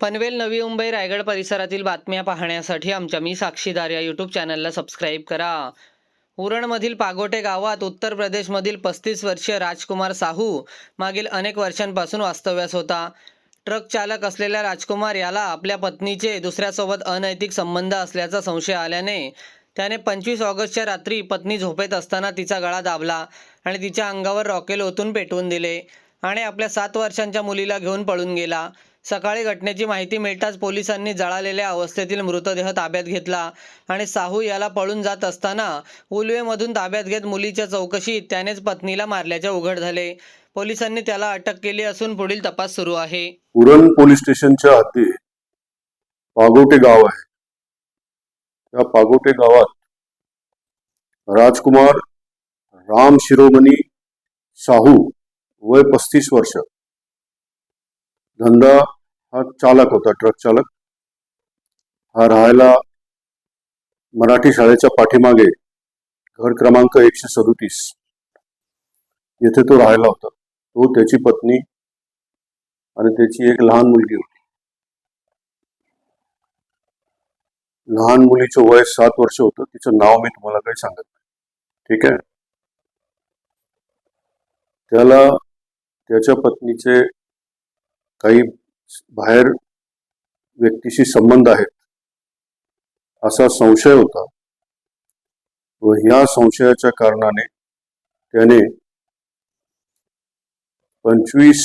पनवेल नवी मुंबई रायगड परिसरातील बातम्या पाहण्यासाठी आमच्या मी साक्षीदार या यूट्यूब चॅनलला सबस्क्राईब करा. उरणमधील पागोटे गावात उत्तर प्रदेशमधील पस्तीस वर्षीय राजकुमार साहू मागील अनेक वर्षांपासून वास्तव्यास होता. ट्रक चालक असलेल्या राजकुमार याला आपल्या पत्नीचे दुसऱ्यासोबत अनैतिक संबंध असल्याचा संशय आल्याने त्याने पंचवीस ऑगस्टच्या रात्री पत्नी झोपेत असताना तिचा गळा दाबला आणि तिच्या अंगावर रॉकेल ओतून पेटवून दिले आणि आपल्या सात वर्षांच्या मुलीला घेऊन पळून गेला. सकाळी घटनेची माहिती मिळताच पोलिसांनी जळालेल्या अवस्थेतील मृतदेह ताब्यात घेतला आणि साहू याला पळून जात असताना उलवेमधून ताब्यात घेत मुलीच्या चौकशीत त्यानेच पत्नीला मारल्याचे उघड झाले. पोलिसांनी त्याला अटक केली असून पुढील तपास सुरू आहे. उरण पोलीस स्टेशनच्या हद्दीत पागोटे गाव आहे. त्या पागोटे गावात राजकुमार राम शिरोमणी साहू वय पस्तीस वर्ष. धंदा हा चालक होता ट्रक चालक. हा राहायला मराठी शाळेच्या पाठीमागे घर क्रमांक एकशे सदोतीस. येथे तो राहायला होता. तो त्याची पत्नी आणि त्याची एक लहान मुलगी होती. लहान मुलीचं वय सात वर्ष होतं. तिचं नाव मी तुम्हाला काही सांगत नाही. ठीक आहे? त्याला त्याच्या पत्नीचे काही बाहेर व्यक्तीशी संबंध आहेत असा संशय होता. व ह्या संशयाच्या कारणाने त्याने पंचवीस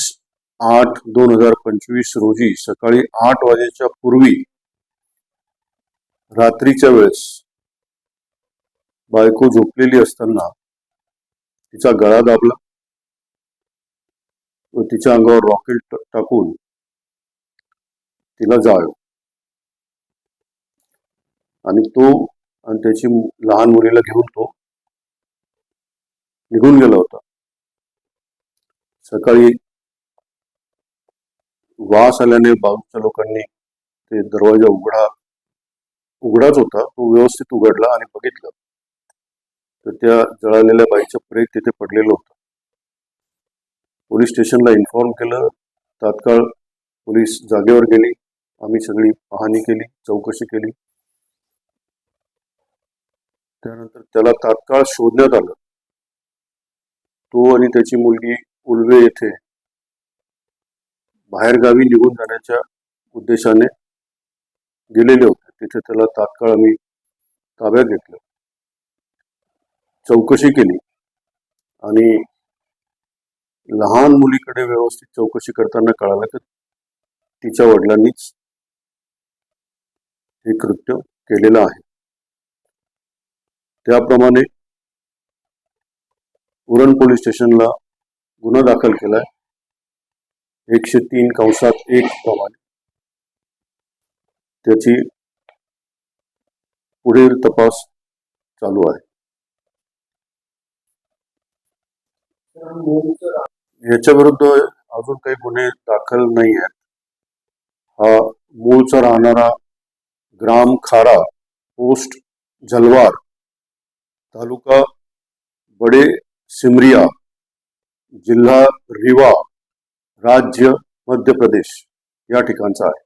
आठ दोन हजार पंचवीस रोजी सकाळी आठ वाजेच्या पूर्वी रात्रीच्या वेळेस बायको झोपलेली असताना तिचा गळा दाबला व तिच्या अंगावर रॉकेट टाकून तिला जाळलं. आणि तो आणि त्याची लहान मुलीला घेऊन तो निघून गेला होता. सकाळी वास आल्याने बाजूच्या लोकांनी ते दरवाजा उघडा उघडाच होता. तो व्यवस्थित उघडला आणि बघितलं. तर त्या जळालेल्या बाईचं प्रेत तिथे पडलेलं होतं. पोलीस स्टेशनला इन्फॉर्म केलं. तात्काळ पोलीस जागेवर गेली. आम्ही सगळी पाहणी केली चौकशी केली. त्यानंतर त्याला तात्काळ शोधण्यात आलं. तो आणि त्याची मुलगी उल्वे येथे बाहेरगावी निघून जाण्याच्या उद्देशाने गेलेले होते. तिथे त्याला तात्काळ आम्ही ताब्यात घेतलं. चौकशी केली आणि लहान मुलीकडे व्यवस्थित चौकशी करताना कळालं की तिच्या वडिलांनीच हे कृत्य केलेलं आहे. त्याप्रमाणे उरण पोलीस स्टेशनला गुन्हा दाखल केलाय. एकशे तीन कंसात एक प्रमाणे. त्याची पुढील तपास चालू आहे. याच्या विरुद्ध अजून काही गुन्हे दाखल नाही आहेत. हा मूळचा राहणारा ग्राम खारा पोस्ट जलवार तालुका बडे सिमरिया जिल्हा रिवा राज्य मध्य प्रदेश या ठिकाणचा आहे.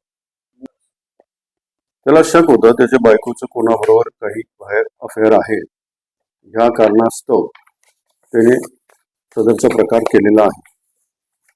त्याला शक होता त्याच्या बायकोचं कोणाबरोबर काही बाहेर अफेअर आहे. या कारणास्तव त्याने सदरचा प्रकार केलेला आहे.